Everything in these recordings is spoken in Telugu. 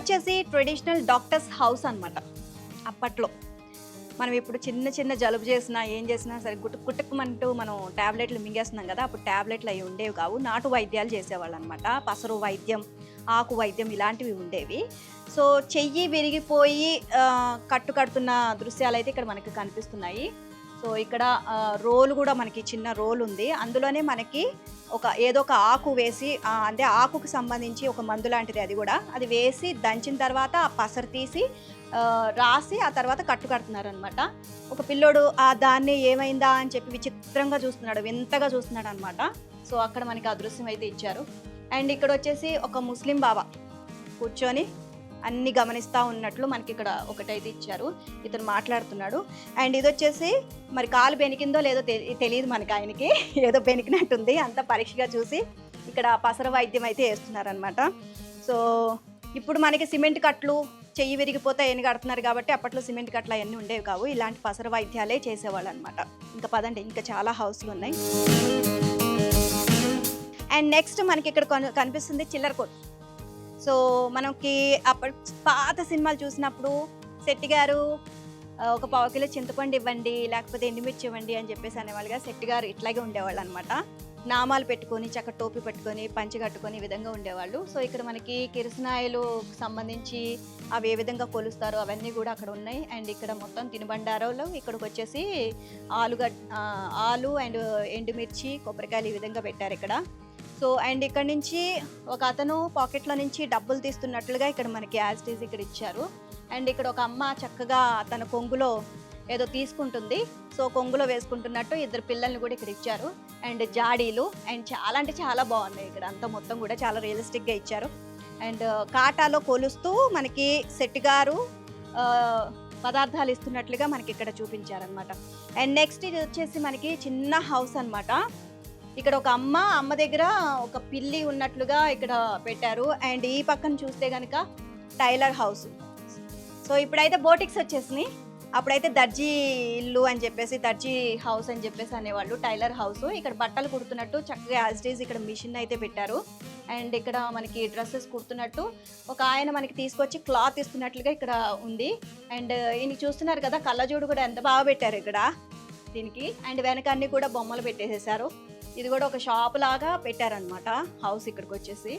వచ్చేసి ట్రెడిషనల్ డాక్టర్స్ హౌస్ అనమాట అప్పట్లో. మనం ఇప్పుడు చిన్న చిన్న జలుబు చేసినా ఏం చేసినా సరే గుట్టు గుట్టుకుమంటూ మనం ట్యాబ్లెట్లు మింగేస్తున్నాం కదా అప్పుడు ట్యాబ్లెట్లు అవి ఉండేవి కావు. నాటు వైద్యాలు చేసేవాళ్ళు అనమాట పసరు వైద్యం ఆకు వైద్యం ఇలాంటివి ఉండేవి. సో చెయ్యి విరిగిపోయి కట్టు కడుతున్న దృశ్యాలు అయితే ఇక్కడ మనకి కనిపిస్తున్నాయి. సో ఇక్కడ రోల్ రోలు కూడా మనకి చిన్న రోల్ ఉంది. అందులోనే మనకి ఒక ఏదో ఒక ఆకు వేసి అంటే ఆకుకు సంబంధించి ఒక మందు లాంటిది అది కూడా. అది వేసి దంచిన తర్వాత ఆ పసరు తీసి రాసి ఆ తర్వాత కట్టు కడుతున్నారు అనమాట ఒక పిల్లోడు ఆ దాన్ని ఏమైందా? అని చెప్పి విచిత్రంగా చూస్తున్నాడు వింతగా చూస్తున్నాడు అనమాట సో అక్కడ మనకి ఆ దృశ్యం అయితే ఇచ్చారు. అండ్ ఇక్కడ వచ్చేసి ఒక ముస్లిం బాబా కూర్చొని అన్ని గమనిస్తూ ఉన్నట్లు మనకి ఇక్కడ ఒకటైతే ఇచ్చారు. ఇతను మాట్లాడుతున్నాడు. అండ్ ఇది వచ్చేసి మరి కాలు బెనికిందో లేదో తెలి- తెలియదు మనకి ఆయనకి. ఏదో బెనికినట్టుంది. అంత పరీక్షగా చూసి ఇక్కడ పసర వైద్యం అయితే వేస్తున్నారనమాట సో ఇప్పుడు మనకి సిమెంట్ కట్లు చెయ్యి విరిగిపోతే ఎన్ని కడుతున్నారు కాబట్టి అప్పట్లో సిమెంట్ కట్లు అవన్నీ ఉండేవి కావు. ఇలాంటి పసర వైద్యాలే చేసేవాళ్ళు అనమాట ఇంకా పదండి. ఇంకా చాలా హౌస్లు ఉన్నాయి. అండ్ నెక్స్ట్ మనకి ఇక్కడ కనిపిస్తుంది చిల్లర కొట్టు సో మనకి అప్పటి పాత సినిమాలు చూసినప్పుడు శెట్టి గారు ఒక పావు కిలో చింతపండు ఇవ్వండి లేకపోతే ఎండుమిర్చి ఇవ్వండి అని చెప్పేసి అనేవాళ్ళుగా శెట్టి గారు ఇట్లాగే ఉండేవాళ్ళు అనమాట నామాలు పెట్టుకొని చక్క టోపీ పెట్టుకొని పంచి కట్టుకొని ఈ విధంగా ఉండేవాళ్ళు. సో ఇక్కడ మనకి కిరసనాయలు సంబంధించి అవి ఏ విధంగా కొలుస్తారో అవన్నీ కూడా అక్కడ ఉన్నాయి. అండ్ ఇక్కడ మొత్తం తినుబండారాలు ఇక్కడికి వచ్చేసి ఆలుగడ్ ఆలు అండ్ ఎండుమిర్చి కొబ్బరికాయలు ఈ విధంగా పెట్టారు ఇక్కడ. సో అండ్ ఇక్కడ నుంచి ఒక అతను పాకెట్లో నుంచి డబ్బులు తీస్తున్నట్లుగా ఇక్కడ మనకి యాజిటీస్ ఇక్కడ ఇచ్చారు. అండ్ ఇక్కడ ఒక అమ్మ చక్కగా తన కొంగులో ఏదో తీసుకుంటుంది. సో కొంగులో వేసుకుంటున్నట్టు ఇద్దరు పిల్లల్ని కూడా ఇక్కడ ఇచ్చారు. అండ్ జాడీలు అండ్ చాలా అంటే చాలా బాగున్నాయి ఇక్కడ. అంతా మొత్తం కూడా చాలా రియలిస్టిక్గా ఇచ్చారు. అండ్ uh, కాటాలో కొలుస్తూ మనకి సెట్ గారు uh, పదార్థాలు ఇస్తున్నట్లుగా మనకి ఇక్కడ చూపించారనమాట అండ్ నెక్స్ట్ ఇది వచ్చేసి మనకి చిన్న హౌస్ అన్నమాట. ఇక్కడ ఒక అమ్మ అమ్మ దగ్గర ఒక పిల్లి ఉన్నట్లుగా ఇక్కడ పెట్టారు. అండ్ ఈ పక్కన చూస్తే కనుక టైలర్ హౌస్. సో ఇప్పుడైతే బోటిక్స్ వచ్చేసినాయి. అప్పుడైతే దర్జీ ఇల్లు అని చెప్పేసి దర్జీ హౌస్ అని చెప్పేసి అనేవాళ్ళు టైలర్ హౌస్. ఇక్కడ బట్టలు కుడుతున్నట్టు చక్కగా యాజ్ డేస్ ఇక్కడ మిషన్ అయితే పెట్టారు. అండ్ ఇక్కడ మనకి డ్రెస్సెస్ కుడుతున్నట్టు ఒక ఆయన మనకి తీసుకొచ్చి క్లాత్ ఇస్తున్నట్లుగా ఇక్కడ ఉంది. అండ్ ఈయన చూస్తున్నారు కదా కళ్ళజోడు కూడా ఎంత బాగా పెట్టారు ఇక్కడ దీనికి. అండ్ వెనక అన్ని కూడా బొమ్మలు పెట్టేసేసారు. ఇది కూడా ఒక షాప్ లాగా పెట్టారనమాట హౌస్ ఇక్కడికి వచ్చేసి.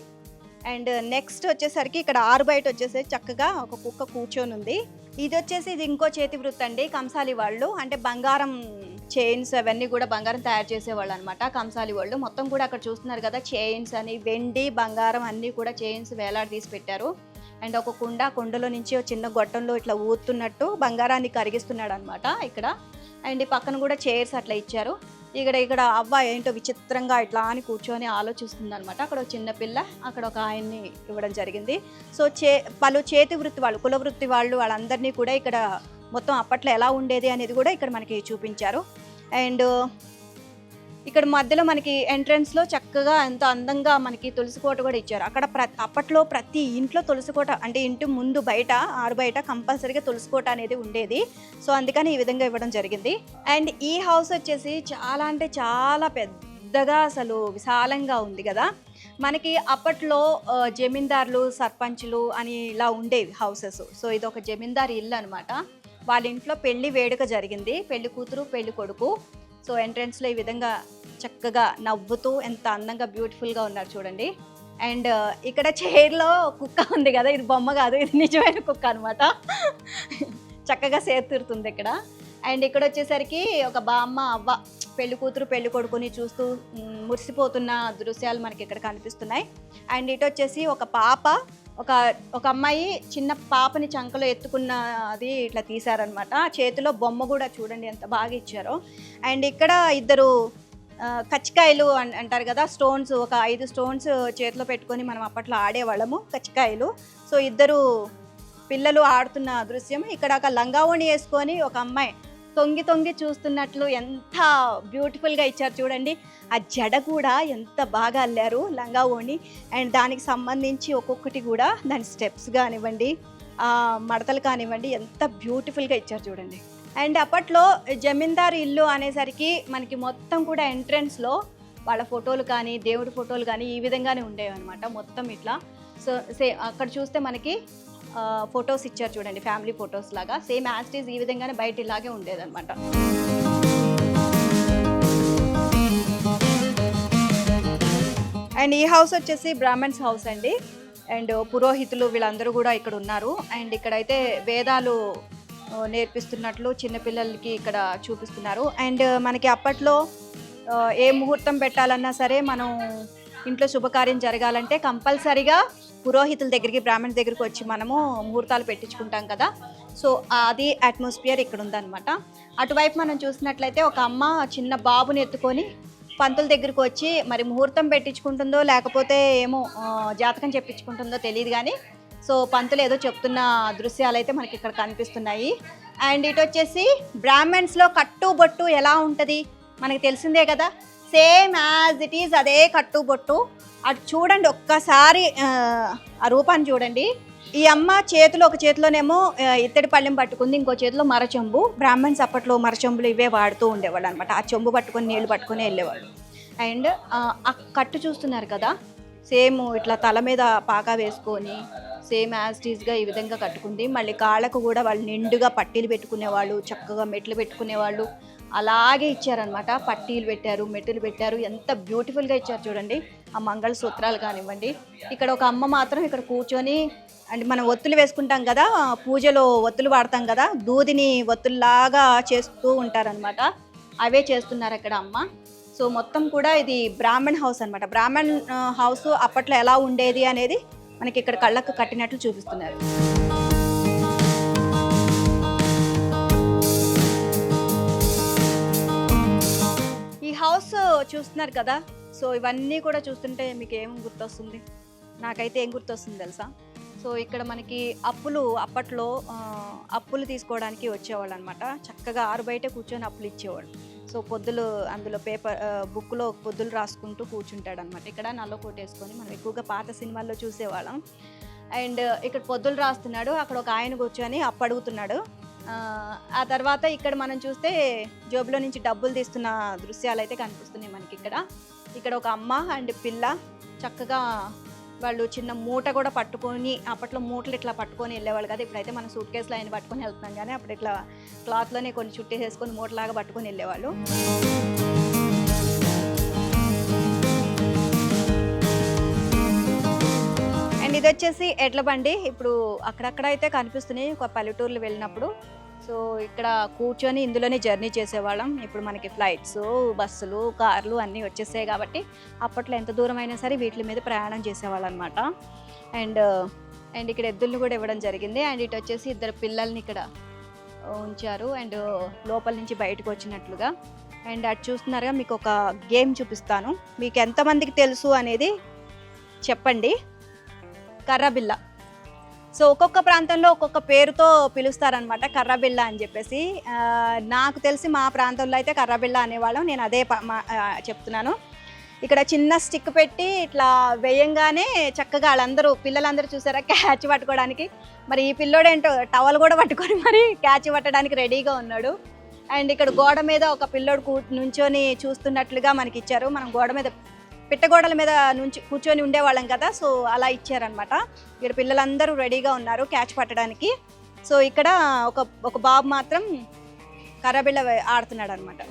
అండ్ నెక్స్ట్ వచ్చేసరికి ఇక్కడ ఆరు బయట వచ్చేసి చక్కగా ఒక కుక్క కూర్చొని ఉంది. ఇది వచ్చేసి ఇది ఇంకో చేతి వృత్తి అండి కంసాలి వాళ్ళు. అంటే బంగారం చైన్స్ అవన్నీ కూడా బంగారం తయారు చేసేవాళ్ళు అనమాట కంసాలి వాళ్ళు. మొత్తం కూడా అక్కడ చూస్తున్నారు కదా చైన్స్ అని వెండి బంగారం అన్నీ కూడా చైన్స్ వేలాడదీసి పెట్టారు. అండ్ ఒక కుండ కుండలో నుంచి ఒక చిన్న గొట్టంలో ఇట్లా ఊతున్నట్టు బంగారాన్ని కరిగిస్తున్నాడు అనమాట ఇక్కడ. అండ్ ఈ పక్కన కూడా చైర్స్ అట్లా ఇచ్చారు. ఇక్కడ ఇక్కడ అవ్వ ఏంటో విచిత్రంగా ఇట్లా అని కూర్చొని ఆలోచిస్తుంది అనమాట అక్కడ ఒక చిన్నపిల్ల అక్కడ ఒక ఆయన్ని ఇవ్వడం జరిగింది. సో చే పలు చేతి వృత్తి వాళ్ళు కుల వృత్తి వాళ్ళు వాళ్ళందరినీ కూడా ఇక్కడ మొత్తం అప్పట్లో ఎలా ఉండేది అనేది కూడా ఇక్కడ మనకి చూపించారు. అండ్ ఇక్కడ మధ్యలో మనకి ఎంట్రన్స్లో చక్కగా ఎంతో అందంగా మనకి తులసి కోట కూడా ఇచ్చారు. అక్కడ ప్ర అప్పట్లో ప్రతి ఇంట్లో తులసి కోట అంటే ఇంటి ముందు బయట ఆరు బయట కంపల్సరీగా తులసి కోట అనేది ఉండేది. సో అందుకని ఈ విధంగా ఇవ్వడం జరిగింది. అండ్ ఈ హౌస్ వచ్చేసి చాలా అంటే చాలా పెద్దగా అసలు విశాలంగా ఉంది కదా. మనకి అప్పట్లో జమీందారులు సర్పంచులు అని ఇలా ఉండేవి హౌసెస్ సో ఇది ఒక జమీందారు ఇల్లు అనమాట వాళ్ళ ఇంట్లో పెళ్ళి వేడుక జరిగింది. పెళ్ళి కూతురు పెళ్ళి కొడుకు. సో ఎంట్రన్స్లో ఈ విధంగా చక్కగా నవ్వుతూ ఎంత అందంగా బ్యూటిఫుల్గా ఉన్నారు చూడండి. అండ్ ఇక్కడ చైర్లో కుక్క ఉంది కదా ఇది బొమ్మ కాదు ఇది నిజమైన కుక్క అనమాట చక్కగా సేతురుతుంది ఇక్కడ. అండ్ ఇక్కడ వచ్చేసరికి ఒక బామ్మ అవ్వ పెళ్ళి కూతురు పెళ్ళి కొడుకుని చూస్తూ మురిసిపోతున్న దృశ్యాలు మనకి ఇక్కడ కనిపిస్తున్నాయి. అండ్ ఇటు వచ్చేసి ఒక పాప ఒక ఒక అమ్మాయి చిన్న పాపని చంకలో ఎత్తుకున్న అది ఇట్లా తీశారనమాట. చేతిలో బొమ్మ కూడా చూడండి ఎంత బాగా ఇచ్చారో. అండ్ ఇక్కడ ఇద్దరు కచ్చికాయలు అన్- అంటారు కదా స్టోన్స్ ఒక ఐదు స్టోన్స్ చేతిలో పెట్టుకొని మనం అప్పట్లో ఆడేవాళ్ళము కచ్చికాయలు. సో ఇద్దరు పిల్లలు ఆడుతున్న దృశ్యం. ఇక్కడ ఒక లంగావోణి వేసుకొని ఒక అమ్మాయి తొంగి తొంగి చూస్తున్నట్లు ఎంత బ్యూటిఫుల్గా ఇచ్చారు చూడండి. ఆ జడ కూడా ఎంత బాగా అల్లారు లంగా ఓణి అండ్ దానికి సంబంధించి ఒక్కొక్కటి కూడా దాని స్టెప్స్ కానివ్వండి మడతలు కానివ్వండి ఎంత బ్యూటిఫుల్గా ఇచ్చారు చూడండి. అండ్ అప్పట్లో జమీందారు ఇల్లు అనేసరికి మనకి మొత్తం కూడా ఎంట్రన్స్లో వాళ్ళ ఫోటోలు కానీ దేవుడి ఫోటోలు కానీ ఈ విధంగానే ఉండేవి అనమాట మొత్తం ఇట్లా. సో సే అక్కడ చూస్తే మనకి ఫొటోస్ ఇచ్చారు చూడండి ఫ్యామిలీ ఫొటోస్ లాగా. సేమ్ యాస్టీస్ ఈ విధంగానే బయట ఇలాగే ఉండేదన్నమాట. అండ్ ఈ హౌస్ వచ్చేసి బ్రాహ్మణ్స్ హౌస్ అండి. అండ్ పురోహితులు వీళ్ళందరూ కూడా ఇక్కడ ఉన్నారు. అండ్ ఇక్కడైతే వేదాలు నేర్పిస్తున్నట్లు చిన్నపిల్లలకి ఇక్కడ చూపిస్తున్నారు. అండ్ మనకి అప్పట్లో ఏ ముహూర్తం పెట్టాలన్నా సరే మనం ఇంట్లో శుభకార్యం జరగాలంటే కంపల్సరిగా పురోహితుల దగ్గరికి బ్రాహ్మణ్ దగ్గరికి వచ్చి మనము ముహూర్తాలు పెట్టించుకుంటాం కదా. సో అది అట్మాస్ఫియర్ ఇక్కడ ఉందన్నమాట. అటువైపు మనం చూసినట్లయితే ఒక అమ్మ చిన్న బాబుని ఎత్తుకొని పంతుల దగ్గరికి వచ్చి మరి ముహూర్తం పెట్టించుకుంటుందో లేకపోతే ఏమో జాతకం చెప్పించుకుంటుందో తెలియదు కానీ సో పంతులు ఏదో చెప్తున్న దృశ్యాలు అయితే మనకి ఇక్కడ కనిపిస్తున్నాయి. అండ్ ఇటు వచ్చేసి బ్రాహ్మణ్స్లో కట్టు బొట్టు ఎలా ఉంటుంది? మనకి తెలిసిందే కదా. సేమ్ యాజ్ ఇట్ ఈజ్ అదే కట్టు బొట్టు అటు చూడండి ఒక్కసారి ఆ, రూపాన్ని చూడండి. ఈ అమ్మ చేతిలో ఒక చేతిలోనేమో ఇత్తడి పళ్ళెం పట్టుకుంది ఇంకో చేతిలో మరచెంబు బ్రాహ్మణ్స్ అప్పట్లో మరచెంబులు ఇవే వాడుతూ ఉండేవాళ్ళు అనమాట ఆ చెంబు పట్టుకొని నీళ్ళు పట్టుకొని వెళ్ళేవాళ్ళు. అండ్ ఆ కట్టు చూస్తున్నారు కదా సేమ్ ఇట్లా తల మీద పాకా వేసుకొని సేమ్ యాజ్టీస్గా ఈ విధంగా కట్టుకుంది. మళ్ళీ కాళ్ళకు కూడా వాళ్ళు నిండుగా పట్టీలు పెట్టుకునేవాళ్ళు చక్కగా మెట్లు పెట్టుకునేవాళ్ళు. అలాగే ఇచ్చారనమాట పట్టీలు పెట్టారు మెట్టులు పెట్టారు. ఎంత బ్యూటిఫుల్గా ఇచ్చారు చూడండి. ఆ మంగళ సూత్రాలు కానివ్వండి. ఇక్కడ ఒక అమ్మ మాత్రం ఇక్కడ కూర్చొని అంటే మనం ఒత్తులు వేసుకుంటాం కదా పూజలో ఒత్తులు వాడతాం కదా దూదిని ఒత్తుల్లాగా చేస్తూ ఉంటారనమాట అవే చేస్తున్నారు అక్కడ అమ్మ. సో మొత్తం కూడా ఇది బ్రాహ్మణ్ హౌస్ అనమాట బ్రాహ్మణ్ హౌస్ అప్పట్లో ఎలా ఉండేది అనేది మనకి ఇక్కడ కళ్ళకు కట్టినట్లు చూపిస్తున్నారు. ఈ హౌస్ చూస్తున్నారు కదా? సో ఇవన్నీ కూడా చూస్తుంటే మీకు ఏం గుర్తొస్తుంది? నాకైతే ఏం గుర్తొస్తుంది తెలుసా? సో ఇక్కడ మనకి అప్పులు అప్పట్లో అప్పులు తీసుకోవడానికి వచ్చేవాళ్ళు అనమాట చక్కగా ఆరు బయట కూర్చొని అప్పులు ఇచ్చేవాళ్ళు. సో పొద్దులు అందులో పేపర్ బుక్లో పొద్దులు రాసుకుంటూ కూర్చుంటాడు అనమాట ఇక్కడ నల్ల కొట్టేసుకొని మనం ఎక్కువగా పాత సినిమాల్లో చూసేవాళ్ళం. అండ్ ఇక్కడ పొద్దులు రాస్తున్నాడు అక్కడ ఒక ఆయన కూర్చొని అప్పడుగుతున్నాడు. ఆ, ఆ తర్వాత ఇక్కడ మనం చూస్తే జోబులో నుంచి డబ్బులు తీస్తున్న దృశ్యాలు అయితే కనిపిస్తున్నాయి మనకి ఇక్కడ. ఇక్కడ ఒక అమ్మ అండ్ పిల్ల చక్కగా వాళ్ళు చిన్న మూట కూడా పట్టుకొని అప్పట్లో మూటలు ఇట్లా పట్టుకొని వెళ్ళేవాళ్ళు కదా. ఇప్పుడైతే మనం సూట్ కేసులో ఆయన పట్టుకొని వెళ్తున్నాం కానీ అప్పుడు ఇట్లా క్లాత్లోనే కొన్ని చుట్టేసేసుకొని మూటలాగా పట్టుకొని వెళ్ళేవాళ్ళు. అండ్ ఇది వచ్చేసి ఎడ్ల బండి. ఇప్పుడు అక్కడక్కడ అయితే కనిపిస్తున్నాయి. ఒక పల్లెటూర్లు వెళ్ళినప్పుడు సో ఇక్కడ కూర్చొని ఇందులోనే జర్నీ చేసేవాళ్ళం. ఇప్పుడు మనకి ఫ్లైట్స్ బస్సులు కార్లు అన్నీ వచ్చేసాయి కాబట్టి అప్పట్లో ఎంత దూరం అయినా సరే వీటి మీద ప్రయాణం చేసేవాళ్ళం అనమాట అండ్ అండ్ ఇక్కడ ఎద్దుల్ని కూడా ఇవ్వడం జరిగింది. అండ్ ఇటు వచ్చేసి ఇద్దరు పిల్లల్ని ఇక్కడ ఉంచారు. అండ్ లోపల నుంచి బయటకు వచ్చినట్లుగా. అండ్ అటు చూస్తున్నారుగా మీకు ఒక గేమ్ చూపిస్తాను. మీకు ఎంతమందికి తెలుసు అనేది చెప్పండి. కర్రబిల్ల. సో ఒక్కొక్క ప్రాంతంలో ఒక్కొక్క పేరుతో పిలుస్తారనమాట కర్రబిల్ల అని చెప్పేసి. నాకు తెలిసి మా ప్రాంతంలో అయితే కర్రబిల్ల అనేవాళ్ళం. నేను అదే ప- మా- చెప్తున్నాను. ఇక్కడ చిన్న స్టిక్ పెట్టి ఇట్లా వేయంగానే చక్కగా వాళ్ళందరూ పిల్లలందరూ చూసారా క్యాచ్ పట్టుకోవడానికి? మరి ఈ పిల్లోడేంటో టవల్ కూడా పట్టుకొని మరి క్యాచ్ పట్టడానికి రెడీగా ఉన్నాడు. అండ్ ఇక్కడ గోడ మీద ఒక పిల్లోడు కూ నుంచొని చూస్తున్నట్లుగా మనకి ఇచ్చారు మనం గోడ మీద పిట్టగోడల మీద నుంచి కూర్చొని ఉండేవాళ్ళం కదా సో అలా ఇచ్చారనమాట ఇక్కడ పిల్లలందరూ రెడీగా ఉన్నారు క్యాచ్ పట్టడానికి. సో ఇక్కడ ఒక ఒక బాబు మాత్రం కర్రబిళ్ళ ఆడుతున్నాడు అనమాట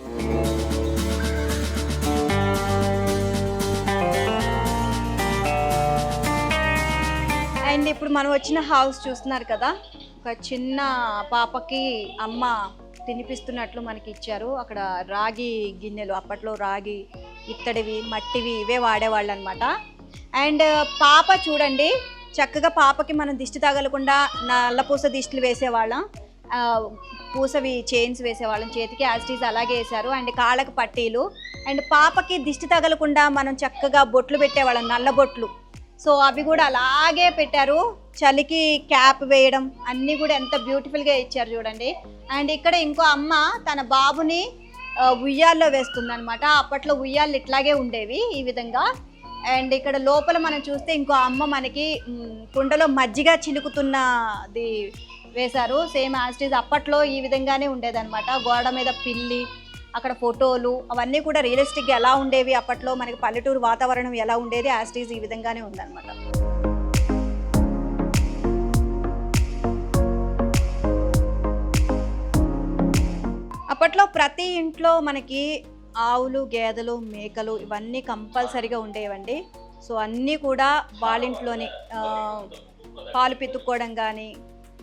అండ్ ఇప్పుడు మనం వచ్చిన హౌస్ చూస్తున్నారు కదా ఒక చిన్న పాపకి అమ్మ తినిపిస్తున్నట్లు మనకి ఇచ్చారు. అక్కడ రాగి గిన్నెలు అప్పట్లో రాగి ఇత్తడివి మట్టివి ఇవే వాడేవాళ్ళు అనమాట అండ్ పాప చూడండి చక్కగా పాపకి మనం దిష్టి తగలకుండా నల్లపూస దిష్టిలు వేసేవాళ్ళం. పూసవి చైన్స్ వేసేవాళ్ళం చేతికి యాజ్టీస్ అలాగే వేశారు. అండ్ కాళ్ళకి పట్టీలు. అండ్ పాపకి దిష్టి తగలకుండా మనం చక్కగా బొట్లు పెట్టేవాళ్ళం నల్ల బొట్లు. సో అవి కూడా అలాగే పెట్టారు. చలికి క్యాప్ వేయడం అన్నీ కూడా ఎంత బ్యూటిఫుల్గా ఇచ్చారు చూడండి. అండ్ ఇక్కడ ఇంకో అమ్మ తన బాబుని ఉయ్యాల్లో వేస్తుంది అనమాట అప్పట్లో ఉయ్యాలు ఇట్లాగే ఉండేవి ఈ విధంగా. అండ్ ఇక్కడ లోపల మనం చూస్తే ఇంకో అమ్మ మనకి కుండలో మజ్జిగ చిలుకుతున్నది వేశారు. సేమ్ యాస్టీజ్ అప్పట్లో ఈ విధంగానే ఉండేదన్నమాట. గోడ మీద పిల్లి అక్కడ ఫోటోలు అవన్నీ కూడా రియలిస్టిక్గా ఎలా ఉండేవి అప్పట్లో? మనకి పల్లెటూరు వాతావరణం ఎలా ఉండేది? యాస్టీజ్ ఈ విధంగానే ఉందన్నమాట. ప్రతి ఇంట్లో మనకి ఆవులు గేదెలు మేకలు ఇవన్నీ కంపల్సరిగా ఉండేవండి. సో అన్నీ కూడా వాళ్ళింట్లోనే పాలు పితుక్కోవడం కానీ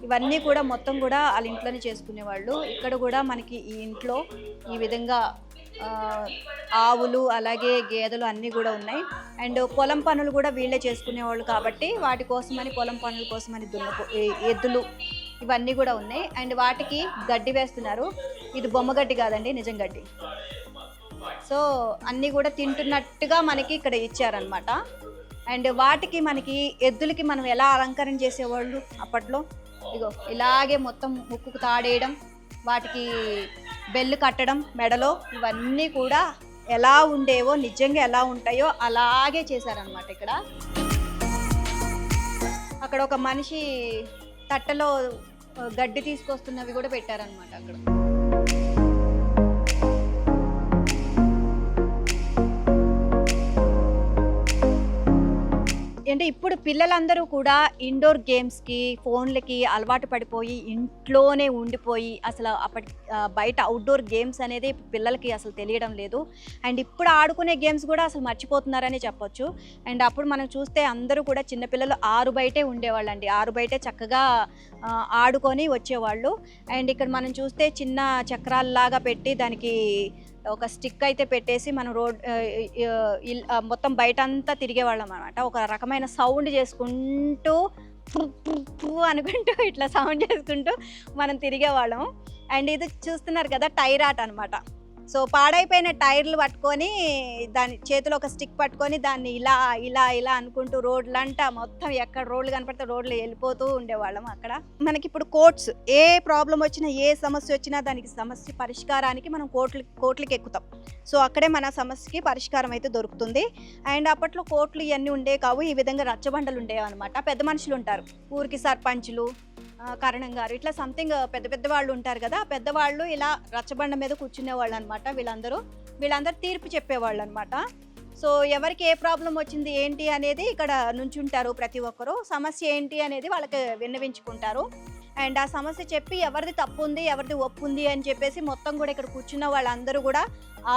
ఇవన్నీ కూడా మొత్తం కూడా వాళ్ళ ఇంట్లోనే చేసుకునేవాళ్ళు. ఇక్కడ కూడా మనకి ఈ ఇంట్లో ఈ విధంగా ఆవులు అలాగే గేదెలు అన్నీ కూడా ఉన్నాయి. అండ్ పొలం పనులు కూడా వీళ్ళే చేసుకునేవాళ్ళు కాబట్టి వాటి కోసమని పొలం పనుల కోసమని దున్నపో ఎద్దులు ఇవన్నీ కూడా ఉన్నాయి. అండ్ వాటికి గడ్డి వేస్తున్నారు. ఇది బొమ్మ గడ్డి కాదండి నిజం గడ్డి. సో అన్నీ కూడా తింటున్నట్టుగా మనకి ఇక్కడ ఇచ్చారనమాట అండ్ వాటికి మనకి ఎద్దులకి మనం ఎలా అలంకరణ చేసేవాళ్ళు అప్పట్లో? ఇగో ఇలాగే మొత్తం ముక్కుకు తాడేయడం వాటికి బెల్లు కట్టడం మెడలో ఇవన్నీ కూడా ఎలా ఉండేవో నిజంగా ఎలా ఉంటాయో అలాగే చేశారనమాట ఇక్కడ. అక్కడ ఒక మనిషి తట్టలో గడ్డి తీసుకొస్తున్నవి కూడా పెట్టారనమాట అక్కడ. thank you అంటే ఇప్పుడు పిల్లలందరూ కూడా ఇండోర్ గేమ్స్కి ఫోన్లకి అలవాటు పడిపోయి ఇంట్లోనే ఉండిపోయి అసలు అప్పటి బయట అవుట్డోర్ గేమ్స్ అనేది పిల్లలకి అసలు తెలియడం లేదు. అండ్ ఇప్పుడు ఆడుకునే గేమ్స్ కూడా అసలు మర్చిపోతున్నారని చెప్పొచ్చు. అండ్ అప్పుడు మనం చూస్తే అందరూ కూడా చిన్నపిల్లలు ఆరు బయటే ఉండేవాళ్ళండి. ఆరు బయటే చక్కగా ఆడుకొని వచ్చేవాళ్ళు. అండ్ ఇక్కడ మనం చూస్తే చిన్న చక్రాల్లాగా పెట్టి దానికి ఒక స్టిక్ అయితే పెట్టేసి మనం రోడ్ ఇల్- మొత్తం బయట అంతా తిరిగేవాళ్ళం అనమాట ఒక రకమైన సౌండ్ చేసుకుంటూ అనుకుంటూ ఇట్లా సౌండ్ చేసుకుంటూ మనం తిరిగేవాళ్ళం. అండ్ ఇది చూస్తున్నారు కదా టైర్ అనమాట సో పాడైపోయిన టైర్లు పట్టుకొని దాని చేతిలో ఒక స్టిక్ పట్టుకొని దాన్ని ఇలా ఇలా ఇలా అనుకుంటూ రోడ్లంటా మొత్తం ఎక్కడ రోడ్లు కనపడితే రోడ్లు వెళ్ళిపోతూ ఉండేవాళ్ళం అక్కడ. మనకి ఇప్పుడు కోర్ట్స్ ఏ ప్రాబ్లం వచ్చినా ఏ సమస్య వచ్చినా దానికి సమస్య పరిష్కారానికి మనం కోర్టులు కోర్టులకి ఎక్కుతాం. సో అక్కడే మన సమస్యకి పరిష్కారం అయితే దొరుకుతుంది. అండ్ అప్పట్లో కోర్టులు ఇవన్నీ ఉండే కావు ఈ విధంగా రచ్చబండలు ఉండేవి అనమాట పెద్ద మనుషులు ఉంటారు. ఊరికి సర్పంచులు కరణం గారు ఇట్లా సంథింగ్ పెద్ద పెద్ద వాళ్ళు ఉంటారు కదా పెద్దవాళ్ళు ఇలా రచ్చబండ మీద కూర్చునేవాళ్ళు అనమాట వీళ్ళందరూ. వీళ్ళందరూ తీర్పు చెప్పేవాళ్ళు అనమాట సో ఎవరికి ఏ ప్రాబ్లం వచ్చింది ఏంటి అనేది ఇక్కడ నుంచుంటారు ప్రతి ఒక్కరు. సమస్య ఏంటి అనేది వాళ్ళకి విన్నవించుకుంటారు. అండ్ ఆ సమస్య చెప్పి ఎవరిది తప్పు ఉంది ఎవరిది ఒప్పు ఉంది అని చెప్పేసి మొత్తం కూడా ఇక్కడ కూర్చున్న వాళ్ళందరూ కూడా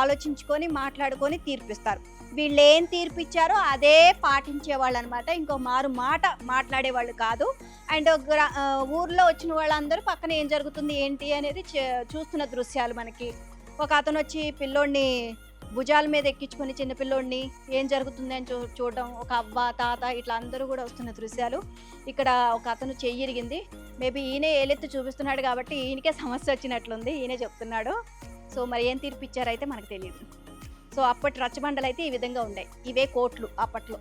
ఆలోచించుకొని మాట్లాడుకొని తీర్పిస్తారు. వీళ్ళు ఏం తీర్పిచ్చారో అదే పాటించేవాళ్ళు అనమాట ఇంకో మారు మాట మాట్లాడేవాళ్ళు కాదు. అండ్ గ్రా- ఊర్లో వచ్చిన వాళ్ళందరూ పక్కన ఏం జరుగుతుంది ఏంటి అనేది చే- చూస్తున్న దృశ్యాలు మనకి. ఒక అతను వచ్చి పిల్లోడిని భుజాల మీద ఎక్కించుకొని చిన్న పిల్లోడిని ఏం జరుగుతుంది అని చూ చూడడం ఒక అవ్వ తాత ఇట్లా అందరూ కూడా వస్తున్న దృశ్యాలు. ఇక్కడ ఒక అతను చెయ్యి ఇరిగింది. మేబీ ఈయనే ఏలెత్తి చూపిస్తున్నాడు కాబట్టి ఈయనకే సమస్య వచ్చినట్లుంది. ఈయనే చెప్తున్నాడు. సో మరి ఏం తీర్పిచ్చారో అయితే మనకు తెలియదు. సో అప్పటి రచ్చబండలు అయితే ఈ విధంగా ఉండే. ఇవే కోట్లు అప్పట్లో.